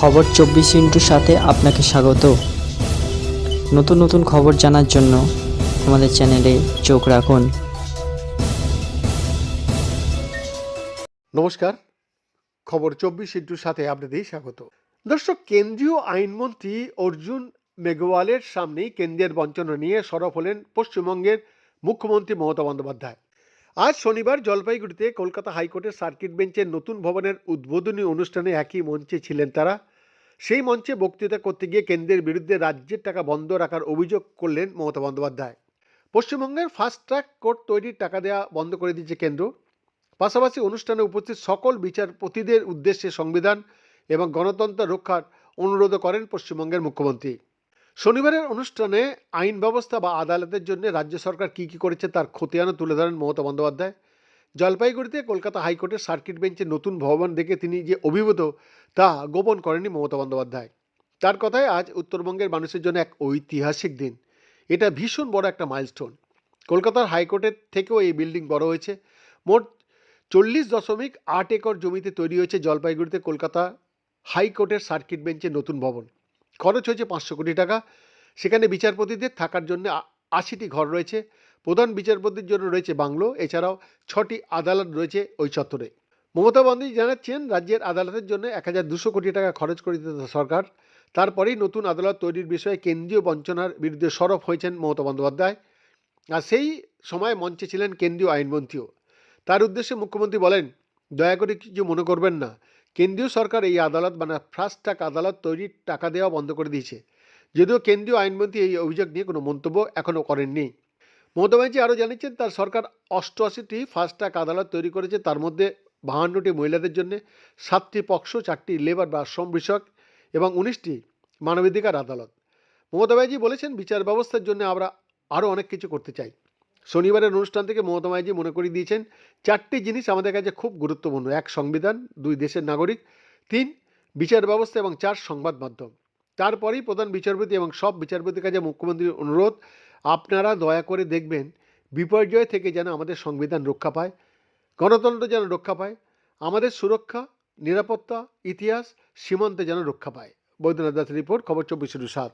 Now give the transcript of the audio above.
খবর চব্বিশ ইন্টুর সাথে আপনাকে স্বাগত। নতুন নতুন খবর জানার জন্য আমাদের চ্যানেলে চোখ রাখুন। নমস্কার। খবর চব্বিশ ইন্টুর সাথে আপনাদের স্বাগত। দর্শক, কেন্দ্রীয় আইনমন্ত্রী অর্জুন মেঘওয়ালের সামনেই কেন্দ্রের বঞ্চনা নিয়ে সরব হলেন পশ্চিমবঙ্গের মুখ্যমন্ত্রী মমতা বন্দ্যোপাধ্যায়। আজ শনিবার জলপাইগুড়িতে কলকাতা হাইকোর্টের সার্কিট বেঞ্চের নতুন ভবনের উদ্বোধনী অনুষ্ঠানে একই মঞ্চে ছিলেন তারা। সেই মঞ্চে বক্তৃতা করতে গিয়ে কেন্দ্রের বিরুদ্ধে রাজ্যের টাকা বন্ধ রাখার অভিযোগ করলেন মমতা বন্দ্যোপাধ্যায়। পশ্চিমবঙ্গের ফাস্ট ট্র্যাক কোর্ট তৈরির টাকা দেওয়া বন্ধ করে দিয়েছে কেন্দ্র। পাশাপাশি অনুষ্ঠানে উপস্থিত সকল বিচারপতিদের উদ্দেশ্যে সংবিধান এবং গণতন্ত্র রক্ষার অনুরোধ করেন পশ্চিমবঙ্গের মুখ্যমন্ত্রী। শনিবারের অনুষ্ঠানে আইন ব্যবস্থা বা আদালতের জন্য রাজ্য সরকার কী কী করেছে তার খতিয়ানও তুলে ধরেন মমতা বন্দ্যোপাধ্যায়। জলপাইগুড়িতে কলকাতা হাইকোর্টের সার্কিট বেঞ্চের নতুন ভবন দেখে তিনি যে অভিভূত, তা গোপন করেনি মমতা বন্দ্যোপাধ্যায়। তার কথায় আজ উত্তরবঙ্গের মানুষের জন্য এক ঐতিহাসিক দিন। এটা ভীষণ বড় একটা মাইলস্টোন। কলকাতার হাইকোর্টের থেকেও এই বিল্ডিং বড় হয়েছে। মোট চল্লিশ দশমিক আট একর জমিতে তৈরি হয়েছে জলপাইগুড়িতে কলকাতা হাইকোর্টের সার্কিট বেঞ্চের নতুন ভবন। খরচ হয়েছে পাঁচশো কোটি টাকা। সেখানে বিচারপতিদের থাকার জন্য আশিটি ঘর রয়েছে। প্রধান বিচারপতির জন্য রয়েছে বাংলো, এছাড়াও ছটি আদালত রয়েছে ওই চত্বরে। মমতা বন্দ্যোপাধ্যায় জানাচ্ছেন, রাজ্যের আদালতের জন্য এক হাজার দুশো কোটি টাকা খরচ করে দিতে সরকার। তারপরেই নতুন আদালত তৈরির বিষয়ে কেন্দ্রীয় বঞ্চনার বিরুদ্ধে সরব হয়েছেন মমতা বন্দ্যোপাধ্যায়। আর সেই সময় মঞ্চে ছিলেন কেন্দ্রীয় আইনমন্ত্রীও। তার উদ্দেশ্যে মুখ্যমন্ত্রী বলেন, দয়া করে কিছু মনে করবেন না। কেন্দ্রীয় সরকার এই আদালত মানে ফাস্ট ট্র্যাক আদালত তৈরির টাকা দেওয়া বন্ধ করে দিয়েছে। যদিও কেন্দ্রীয় আইনমন্ত্রী এই অভিযোগ নিয়ে কোনো মন্তব্য এখনও করেননি। মমতা ব্যানার্জি আরও জানিয়েছেন, তার সরকার অষ্টআশিটি ফাস্ট ট্র্যাক আদালত তৈরি করেছে, তার মধ্যে বাহান্নটি মহিলাদের জন্য, সাতটি পক্ষ, চারটি লেবার বা শ্রম বিষয়ক, এবং উনিশটি মানবাধিকার আদালত। মমতা ব্যানার্জি বলেছেন, বিচার ব্যবস্থার জন্য আমরা আরও অনেক কিছু করতে চাই। শনিবারের অনুষ্ঠান থেকে মমতা ব্যানার্জি মনে করিয়ে দিয়েছেন, চারটি জিনিস আমাদের কাছে খুব গুরুত্বপূর্ণ। এক, সংবিধান, দুই, দেশের নাগরিক, তিন, বিচার ব্যবস্থা এবং চার, সংবাদ মাধ্যম। তারপরেই প্রধান বিচারপতি এবং সব বিচারপতির কাছে মুখ্যমন্ত্রীর অনুরোধ আপনারা দয়া করে দেখবেন, বিপর্যয় থেকে যেন আমাদের সংবিধান রক্ষা পায়, গণতন্ত্র যেন রক্ষা পায়, আমাদের সুরক্ষা, নিরাপত্তা, ইতিহাস সীমান্তে যেন রক্ষা পায়। বৈদ্যনাথ দাস রিপোর্ট, খবর চব্বিশ সাত।